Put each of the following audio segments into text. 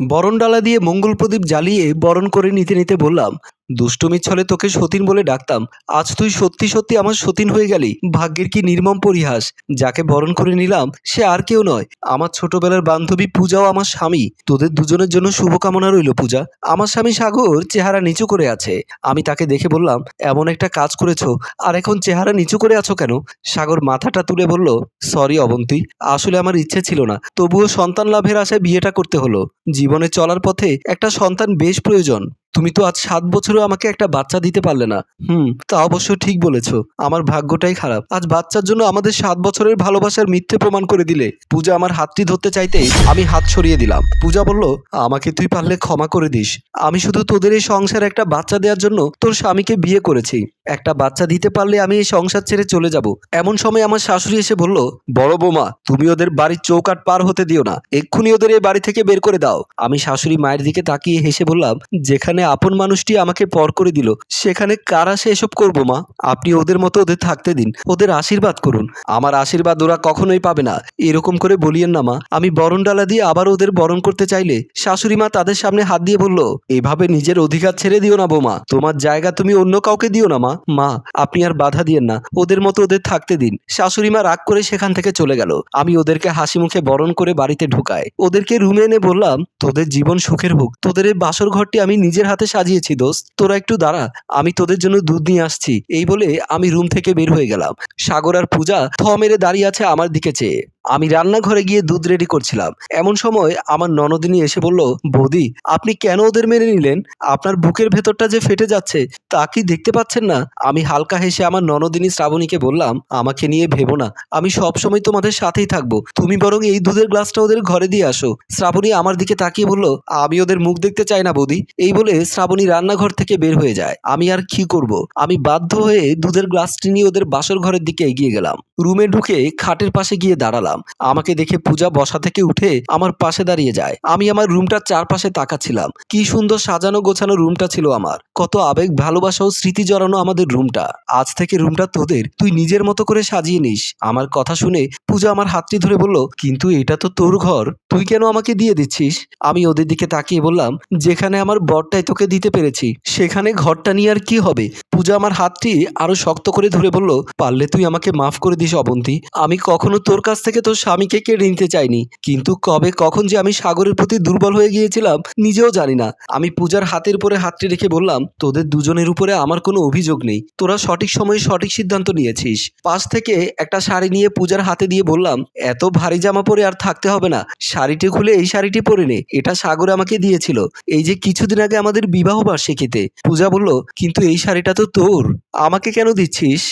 বরণডালা দিয়ে মঙ্গল প্রদীপ জ্বালিয়ে বরণ করে নিতে নিতে বললাম দুষ্টমির ছলে তোকে সতীন বলে ডাকতাম। আজ তুই সত্যি সত্যি আমার সতীন হয়ে গেলি। ভাগ্যের কি নির্মম পরিহাস। যাকে বরণ করে নিলাম, সে আর কেউ নয়। আমার ছোটবেলার বান্ধবী পূজাও আমার স্বামী। তোদের দুজনের জন্য শুভকামনা রইল, পূজা। আমার স্বামী সাগর চেহারা নিচু করে আছে। আমি তাকে দেখে বললাম, এমন একটা কাজ করেছ, আর এখন চেহারা নিচু করে আছো কেন? সাগর মাথাটা তুলে বলল, সরি অবন্তী, আসলে আমার ইচ্ছে ছিল না। তবুও সন্তান লাভের আশায় বিয়েটা করতে হলো। জীবনে চলার পথে একটা সন্তান বেশ প্রয়োজন। তুমি তো আজ সাত বছরেও আমাকে একটা বাচ্চা দিতে পারলে না। হুম, তা অবশ্য ঠিক বলেছ। আমার ভাগ্যটাই খারাপ। আজ বাচ্চার জন্য আমাদের সাত বছরের ভালোবাসার মিথ্যে প্রমাণ করে দিলে। পূজা আমার হাতটি ধরতে চাইতেই আমি হাত সরিয়ে দিলাম। পূজা বলল, আমাকে তুই পারলে ক্ষমা করে দিস। আমি শুধু তোদের এই সংসারে একটা বাচ্চা দেওয়ার জন্য তোর স্বামীকে বিয়ে করেছি। একটা বাচ্চা দিতে পারলে আমি এই সংসার ছেড়ে চলে যাব। এমন সময় আমার শাশুড়ি এসে বলল, বড় বৌমা, তুমি ওদের বাড়ির চৌকাট পার হতে দিও না। এক্ষুনি ওদের এই বাড়ি থেকে বের করে দাও। আমি শাশুড়ি মায়ের দিকে তাকিয়ে হেসে বললাম, যেখানে আপন মানুষটি আমাকে পর করে দিল। সেখানে কারা সে এসব করব, মা? আপনি ওদের মতো ওদের থাকতে দিন। ওদের আশীর্বাদ করুন। আমার আশীর্বাদ ওরা কখনোই পাবে না। এরকম করে বলিয়েন না, মা। আমি বরণ ডালা দিয়ে আবার ওদের বরণ করতে চাইলে শাশুড়ি মা তাদের সামনে হাত দিয়ে বলল, এভাবে নিজের অধিকার ছেড়ে দিও না বৌমা। তোমার জায়গা তুমি অন্য কাউকে দিও না, মা। মা, আপনি আর বাধা দিয়েন না। ওদের মতো ওদের থাকতে দিন। শাশুড়ি মা রাগ করে সেখান থেকে চলে গেল। আমি ওদেরকে হাসি মুখে বরণ করে বাড়িতে ঢুকাই। ওদেরকে রুমে এনে বললাম, তোদের জীবন সুখের হোক। তোদের এই বাসর ঘরটি আমি নিজের হাতে সাজিয়েছি, দোস্ত। তোরা একটু দাঁড়া, আমি তোদের জন্য দুধ নিয়ে আসছি। এই বলে আমি রুম থেকে বের হয়ে গেলাম। সাগর আর পূজা থ মেরে দাঁড়িয়ে আছে আমার দিকে চেয়ে। আমি রান্নাঘরে গিয়ে দুধ রেডি করছিলাম। এমন সময় আমার ননদিনী এসে বলল, বৌদি, আপনি কেন ওদের মেনে নিলেন? আপনার বুকের ভেতরটা যে ফেটে যাচ্ছে, তা কি দেখতে পাচ্ছেন না? আমি হালকা হেসে আমার ননদিনী শ্রাবণীকে বললাম, আমাকে নিয়ে ভেবো না। আমি সবসময় তোমাদের সাথেই থাকব। তুমি বরং এই দুধের গ্লাসটা ওদের ঘরে দিয়ে আসো। শ্রাবণী আমার দিকে তাকিয়ে বলল, আমি ওদের মুখ দেখতে চাই না, বৌদি। এই বলে শ্রাবণী রান্নাঘর থেকে বের হয়ে যায়। আমি আর কি করব? আমি বাধ্য হয়ে দুধের গ্লাসটি নিয়ে ওদের বাসর ঘরের দিকে এগিয়ে গেলাম। রুমে ঢুকে খাটের পাশে গিয়ে দাঁড়ালাম। আমাকে দেখে পূজা বসা থেকে উঠে আমার পাশে দাঁড়িয়ে যায়। আমি আমার রুমটার চারপাশে তাকাচ্ছিলাম। কি সুন্দর সাজানো গোছানো রুমটা ছিল আমার। কত আবেগ, ভালোবাসা ও স্মৃতি জড়ানো আমাদের রুমটা। আজ থেকে রুমটা তোদের। তুই নিজের মতো করে সাজিয়ে নিস। আমার কথা শুনে পূজা আমার হাতটি ধরে বলল, কিন্তু এটা তো তোর ঘর। তুই কেন আমাকে দিয়ে দিচ্ছিস? আমি ওদের দিকে তাকিয়ে বললাম, যেখানে আমার বরটাই তোকে দিতে পেরেছি, সেখানে ঘরটা নিয়ে আর কি হবে? পূজা আমার হাতটি আরও শক্ত করে ধরে বলল, পারলে তুই আমাকে মাফ করে দিস অবন্তী। আমি কখনো তোর কাছ থেকে তোর স্বামীকে কেড়ে নিতে চাইনি। কিন্তু কবে কখন যে আমি সাগরের প্রতি দুর্বল হয়ে গিয়েছিলাম, নিজেও জানি না। আমি পূজার হাতের উপরে হাতটি রেখে বললাম, তোদের দুজনের উপরে আমার কোনো অভিযোগ নেই। তোরা সঠিক সময়ে সঠিক সিদ্ধান্ত নিয়েছিস। পাশ থেকে একটা শাড়ি নিয়ে পূজার হাতে দিয়ে বললাম, এত ভারী জামা পরে আর থাকতে হবে না। শাড়িটি খুলে এই শাড়িটি পরে নে। এটা সাগর আমাকে দিয়েছিল। এই যে কিছুদিন আগে আমাদের বিবাহ বার্ষিকীতে। পূজা বলল, কিন্তু এই শাড়িটা তো তোর। আমাকে কেন দিচ্ছিস?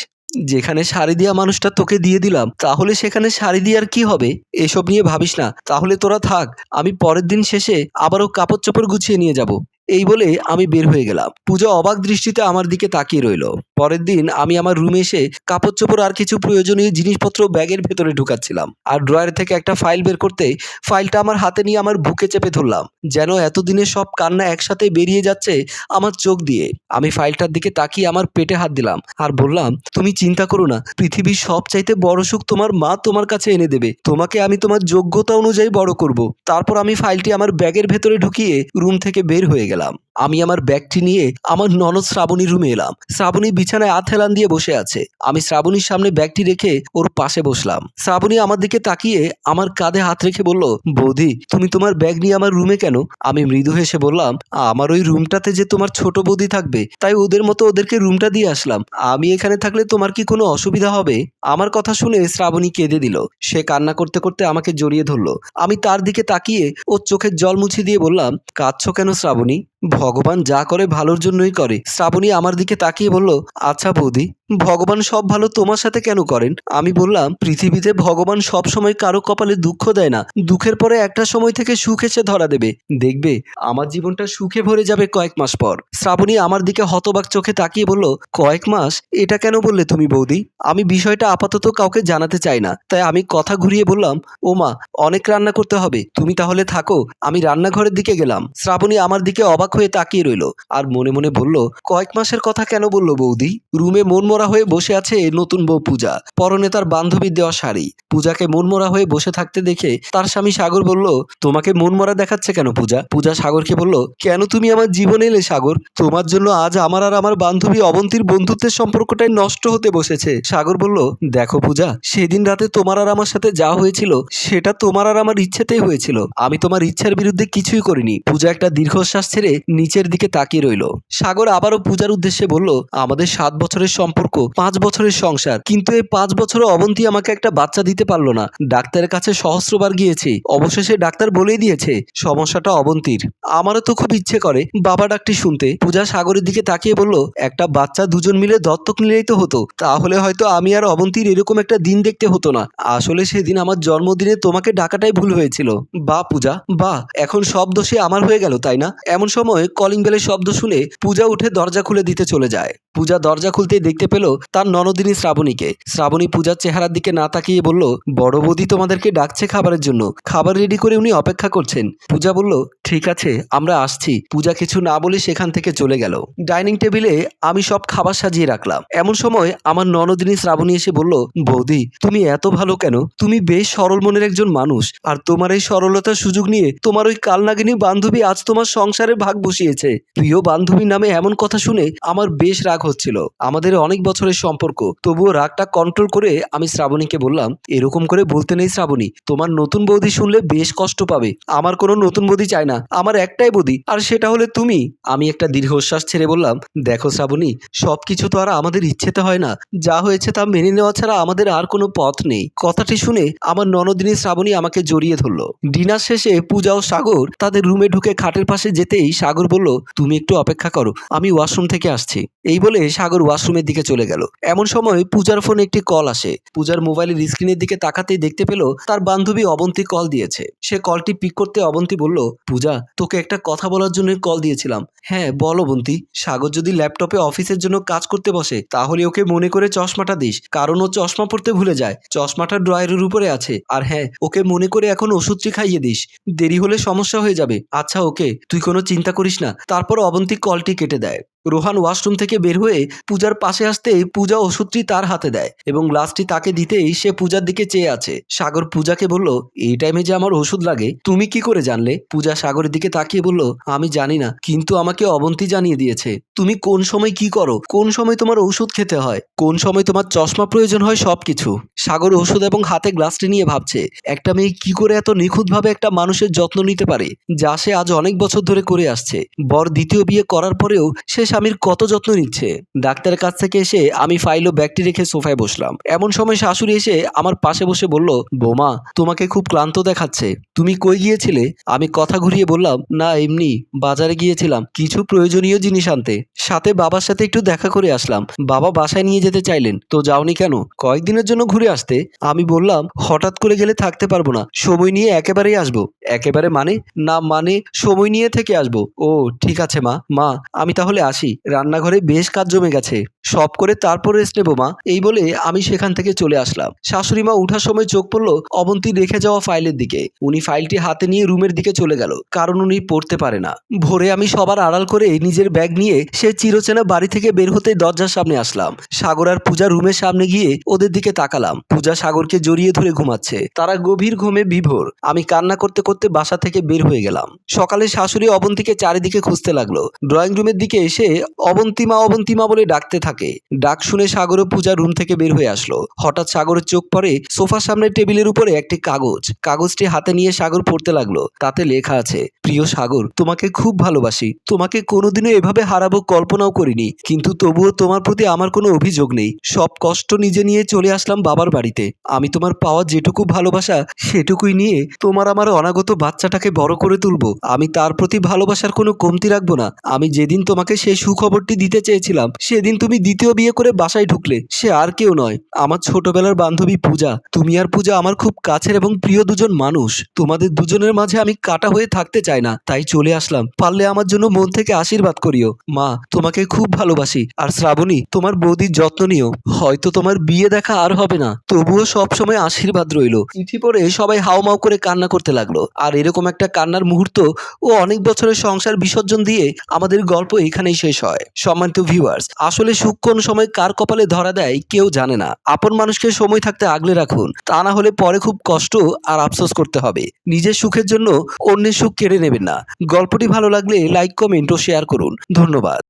যেখানে শাড়ি দেওয়া মানুষটা তোকে দিয়ে দিলাম, তাহলে সেখানে শাড়ি দিয়ে আর কি হবে? এসব নিয়ে ভাবিস না। তাহলে তোরা থাক, আমি পরের দিন শেষে আবারও কাপড় চোপড় গুছিয়ে নিয়ে যাব। এই বলে আমি বের হয়ে গেলাম। পূজা অবাক দৃষ্টিতে আমার দিকে তাকিয়ে রইল। পরের দিন আমি আমার রুমে এসে কাপড় চোপড় আর কিছু প্রয়োজনীয় জিনিসপত্র ব্যাগের ভেতরে ঢুকাচ্ছিলাম আর ড্রয়ার থেকে একটা ফাইল বের করতে ফাইলটা আমার হাতে নিয়ে আমার বুকে চেপে ধরলাম। যেন এতদিনের সব কান্না একসাথে বেরিয়ে যাচ্ছে আমার চোখ দিয়ে। আমি ফাইলটার দিকে তাকিয়ে আমার পেটে হাত দিলাম আর বললাম, তুমি চিন্তা করো না, পৃথিবীর সব চাইতে বড় সুখ তোমার মা তোমার কাছে এনে দেবে। তোমাকে আমি তোমার যোগ্যতা অনুযায়ী বড় করব। তারপর আমি ফাইলটি আমার ব্যাগের ভেতরে ঢুকিয়ে রুম থেকে বের হয়ে গেলাম। আমি আমার ব্যাগটি নিয়ে আমার ননদ শ্রাবণীর রুমে এলাম। শ্রাবণী বিছানায় আত হেলান দিয়ে বসে আছে। আমি শ্রাবণীর সামনে ব্যাগটি রেখে ওর পাশে বসলাম। শ্রাবণী আমার দিকে তাকিয়ে আমার কাঁধে হাত রেখে বলল, বৌদি, তুমি তোমার ব্যাগ নিয়ে আমার রুমে কেন? আমি মৃদু হেসে বললাম, আমার ওই রুমটাতে যে তোমার ছোট বৌদি থাকবে, তাই ওদের মতো ওদেরকে রুমটা দিয়ে আসলাম। আমি এখানে থাকলে তোমার কি কোনো অসুবিধা হবে? আমার কথা শুনে শ্রাবণী কেঁদে দিল। সে কান্না করতে করতে আমাকে জড়িয়ে ধরলো। আমি তার দিকে তাকিয়ে ওর চোখের জল মুছে দিয়ে বললাম, কাঁদছো কেন শ্রাবণী? ভগবান যা করে ভালোর জন্যই করে। শ্রাবণী আমার দিকে তাকিয়ে বলল আচ্ছা বৌদি। ভগবান সব ভালো তোমার সাথে কেন করেন? আমি বললাম, পৃথিবীতে ভগবান সব সময় কারও কপালে দুঃখ দেয় না। দুঃখের পরে একটা সময় থেকে সুখ এসে ধরা দেবে। দেখবে, আমার জীবনটা সুখে ভরে যাবে কয়েক মাস পর। শ্রাবণী আমার দিকে হতবাক চোখে তাকিয়ে বলল, কয়েক মাস? এটা কেন বললে তুমি বৌদি? আমি বিষয়টা আপাতত কাউকে জানাতে চাই না। তাই আমি কথা ঘুরিয়ে বললাম, ও মা, অনেক রান্না করতে হবে। তুমি তাহলে থাকো, আমি রান্নাঘরের দিকে গেলাম। শ্রাবণী আমার দিকে অবাক হয়ে তাকিয়ে রইল। আর মনে মনে বলল, কয়েক মাসের কথা কেন বলল বৌদি? রুমে মন মনমরা হয়ে বসে আছে এই নতুন বউ পূজা। পরনে তার বান্ধবীর দেওয়া শাড়ি। পূজাকে মনমরা হয়ে বসে থাকতে দেখে তার স্বামী সাগর বলল, তোমাকে মনমরা দেখাচ্ছে কেন পূজা? পূজা সাগরকে বলল, কেন তুমি আমার জীবনে এলে সাগর? তোমার জন্য আজ আমার আর আমার বান্ধবী অবন্তীর বন্ধুত্বের সম্পর্কটাই নষ্ট হতে বসেছে। সাগর বলল, দেখো পূজা, সেদিন রাতে তোমার আর আমার সাথে যা হয়েছিল, সেটা তোমার আর আমার ইচ্ছেতেই হয়েছিল। আমি তোমার ইচ্ছার বিরুদ্ধে কিছুই করিনি। পূজা একটা দীর্ঘশ্বাস ছেড়ে নিচের দিকে তাকিয়ে রইল। সাগর আবারও পূজার উদ্দেশ্যে বলল, আমাদের সাত বছরের সম্পর্ক পাঁচ বছরের সংসার। কিন্তু এই পাঁচ বছরে অবন্তি আমাকে একটা বাচ্চা দিতে পারল না। ডাক্তারের কাছে সহস্রবার গিয়েছি। অবশেষে ডাক্তার বলেই দিয়েছে, সমস্যাটা অবন্তীর। আমারও তো খুব ইচ্ছে করে। বাবা ডাকটি শুনতে, পূজা সাগরের দিকে তাকিয়ে বলল, একটা বাচ্চা দুজন মিলে দত্তক নিলেই তো হতো। তাহলে হয়তো আমি আর অবন্তীর এরকম একটা দিন দেখতে হতো না। আসলে সেদিন আমার জন্মদিনে তোমাকে ডাকাটাই ভুল হয়েছিল। বা পূজা বা এখন সব দোষে আমার হয়ে গেল, তাই না? এমন সময় কলিং বেলের শব্দ শুনে পূজা উঠে দরজা খুলে দিতে চলে যায়। পূজা দরজা খুলতেই দেখতে পেল তার ননদিনী শ্রাবণীকে। শ্রাবণী পূজার চেহারার দিকে না তাকিয়ে বলল, বড় বৌদি তোমাদেরকে ডাকছে খাবারের জন্য। খাবার রেডি করে উনি অপেক্ষা করছেন। পূজা বলল, ঠিক আছে, আমরা আসছি। পূজা কিছু না বলে সেখান থেকে চলে গেল। ডাইনিং টেবিলে আমি সব খাবার সাজিয়ে রাখলাম। এমন সময় আমার ননদিনী শ্রাবণী এসে বলল, বৌদি, তুমি এত ভালো কেন? তুমি বেশ সরল মনের একজন মানুষ। আর তোমার এই সরলতার সুযোগ নিয়ে তোমার ওই কালনাগিনী বান্ধবী আজ তোমার সংসারে ভাগ বসিয়েছে। প্রিয় বান্ধবীর নামে এমন কথা শুনে আমার বেশ রাগ হচ্ছিল। আমাদের অনেক বছরের সম্পর্ক, তবুও রাগটা কন্ট্রোল করে আমি শ্রাবণীকে বললাম, এরকম করে বলতে নেই শ্রাবণী, তোমার নতুন বৌদি শুনলে বেশ কষ্ট পাবে, আমার কোনো নতুন বৌদি চাই না, আমার একটাই বৌদি, আর সেটা হলে তুমি? আমি একটা দীর্ঘশ্বাস ছেড়ে বললাম, দেখো শ্রাবণী সব কিছু তো আর আমাদের ইচ্ছেতে হয় না, যা হয়েছে তা মেনে নেওয়া ছাড়া আমাদের আর কোনো পথ নেই। কথাটি শুনে আমার ননদিনী শ্রাবণী আমাকে জড়িয়ে ধরলো। ডিনার শেষে পূজা ও সাগর তাদের রুমে ঢুকে খাটের পাশে যেতেই সাগর বলল, তুমি একটু অপেক্ষা করো, আমি ওয়াশরুম থেকে আসছি। এই বলে সাগর ওয়াশরুমের দিকে চলে গেল। এমন সময় পূজার ফোনে একটি কল আসে। পূজার মোবাইলের স্ক্রিনের দিকে তাকাতেই দেখতে পেল, তার বান্ধবী অবন্তী কল দিয়েছে। সে কলটি পিক করতে অবন্তী বলল, পূজা, তোকে একটা কথা বলার জন্য কল দিয়েছিলাম। হ্যাঁ বল অবন্তী। সাগর যদি ল্যাপটপে অফিসের জন্য কাজ করতে বসে, তাহলে ওকে মনে করে চশমাটা দিস, কারণ ও চশমা পড়তে ভুলে যায়। চশমাটা ড্রয়ারের উপরে আছে। আর হ্যাঁ ওকে মনে করে এখন ওষুধটি খাইয়ে দিস। দেরি হলে সমস্যা হয়ে যাবে। আচ্ছা ওকে, তুই কোনো চিন্তা করিস না। তারপর অবন্তী কলটি কেটে দেয়। রোহান ওয়াশরুম থেকে বের হয়ে পূজার পাশে আসতেই পূজা ওষুধটি তার হাতে দেয় এবং গ্লাসটি তাকে দিতেই সে পূজার দিকে চেয়ে আছে। সাগর পূজাকে বলল, এই টাইমে যে আমার ওষুধ লাগে, তুমি কি করে জানলে? পূজা সাগরের দিকে তাকিয়ে বলল, আমি জানি না, কিন্তু আমাকে অবন্তি জানিয়ে দিয়েছে। তুমি কোন সময় কি করো? কোন সময় তোমার ওষুধ খেতে হয়? কোন সময় তোমার চশমা প্রয়োজন হয় সবকিছু? সাগর ওষুধ এবং হাতে গ্লাসটি নিয়ে ভাবছে, একটা মেয়ে কি করে এত নিখুঁতভাবে একটা মানুষের যত্ন নিতে পারে, যা সে আজ অনেক বছর ধরে করে আসছে। বর দ্বিতীয় বিয়ে করার পরেও সে স্বামীর কত যত্ন নিচ্ছে? ডাক্তারের কাছ থেকে এসে আমি ফাইল ও ব্যাগটি রেখে সোফায় বসলাম। এমন সময় শাশুড়ি এসে আমার পাশে বসে বলল, বোমা, তোমাকে খুব ক্লান্ত দেখাচ্ছে। তুমি কই গিয়েছিলে? আমি কথা ঘুরিয়ে বললাম, না, এমনি বাজারে গিয়েছিলাম। কিছু প্রয়োজনীয় জিনিস আনতে। সাথে বাবার সাথে একটু দেখা করে আসলাম। বাবা বাসায় নিয়ে যেতে চাইলেন, তো যাওনি কেন? কয়েকদিনের জন্য ঘুরে আসতে। আমি বললাম, হঠাৎ করে গেলে থাকতে পারব না। সময় নিয়ে একেবারেই আসব। একেবারে মানে? না মানে সময় নিয়ে থেকে আসব। ও, ঠিক আছে মা। মা, আমি তাহলে আসি। রান্নাঘরে বেশ কাজ জমে গেছে। সব করে তারপর রেস্ট নেব, মা। এই বলে আমি সেখান থেকে চলে আসলাম। শাশুড়ি মা উঠার সময় চোখ পড়ল অবন্তী রেখে যাওয়া ফাইলের দিকে। উনি ফাইলটি হাতে নিয়ে রুমের দিকে চলে গেল, কারণ উনি পড়তে পারে না। ভোরে আমি সবার আড়াল করে নিজের ব্যাগ নিয়ে সে চিরচেনা বাড়ি থেকে বের হতে দরজার সামনে আসলাম। সাগর আর পূজা রুমের সামনে গিয়ে ওদের দিকে তাকালাম। পূজা সাগরকে জড়িয়ে ধরে ঘুমাচ্ছে। তারা গভীর ঘুমে বিভোর। আমি কান্না করতে করতে বাসা থেকে বের হয়ে গেলাম। সকালে শাশুড়ি অবন্তীকে চারিদিকে খুঁজতে লাগল। ড্রয়িং রুমের দিকে এসে অবন্তিমা অবন্তিমা বলে ডাকতে থাকে। ডাক শুনে সাগর পূজা রুম থেকে বের হয়ে আসলো। হঠাৎ সাগরের চোখ পড়ে সোফার সামনে টেবিলের উপরে একটি কাগজ। কাগজটি হাতে নিয়ে সাগর পড়তে লাগল। তাতে লেখা আছে, প্রিয় সাগর, তোমাকে খুব ভালোবাসি। তোমাকে কোনোদিনও এভাবে হারাবো কল্পনাও করিনি। কিন্তু তবুও তোমার প্রতি আমার কোনো অভিযোগ নেই। সব কষ্ট নিজে নিয়ে চলে আসলাম বাবার বাড়িতে। আমি তোমার পাওয়া যেটুকু ভালোবাসা সেটুকুই নিয়ে তোমার আমার অনাগত বাচ্চাটাকে বড় করে তুলবো। আমি তার প্রতি ভালোবাসার কোনো কমতি রাখব না। আমি যেদিন তোমাকে সেই সুখবরটি দিতে চেয়েছিলাম। সেদিন তুমি দ্বিতীয় বিয়ে করে বাসায় ঢুকলে। সে আর কেউ নয়। আমার ছোটবেলার বান্ধবী পূজা। তুমি আর পূজা আমার খুব কাছের এবং প্রিয় দুজন মানুষ। তোমাদের দুজনের মাঝে আমি কাটা হয়ে থাকতে চাই না। তাই চলে আসলাম। পারলে আমার জন্য মন থেকে আশীর্বাদ করিও। মা, তোমাকে খুব ভালোবাসি। আর শ্রাবণী, তোমার বৌদির যত্ন নিও। হয়তো তোমার বিয়ে দেখা আর হবে না। তবুও সব সময় আশীর্বাদ রইল। চিঠি পড়ে সবাই হাওমাও করে কান্না করতে লাগল। আর এরকম একটা কান্নার মুহূর্ত ও অনেক বছরের সংসার বিসর্জন দিয়ে আমাদের গল্প এখানেই শেষ হয়। সম্মানিত ভিউয়ার্স আসলে সুখ কোন সময় কার কপালে ধরা দেয় কেউ জানে না। আপন মানুষকে সময় থাকতে আগলে রাখুন, তা না হলে পরে খুব কষ্ট আর আফসোস করতে হবে। নিজের সুখের জন্য অন্যের সুখ কেড়ে নেবেন না। গল্পটি ভালো লাগলে লাইক কমেন্ট ও শেয়ার করুন। ধন্যবাদ।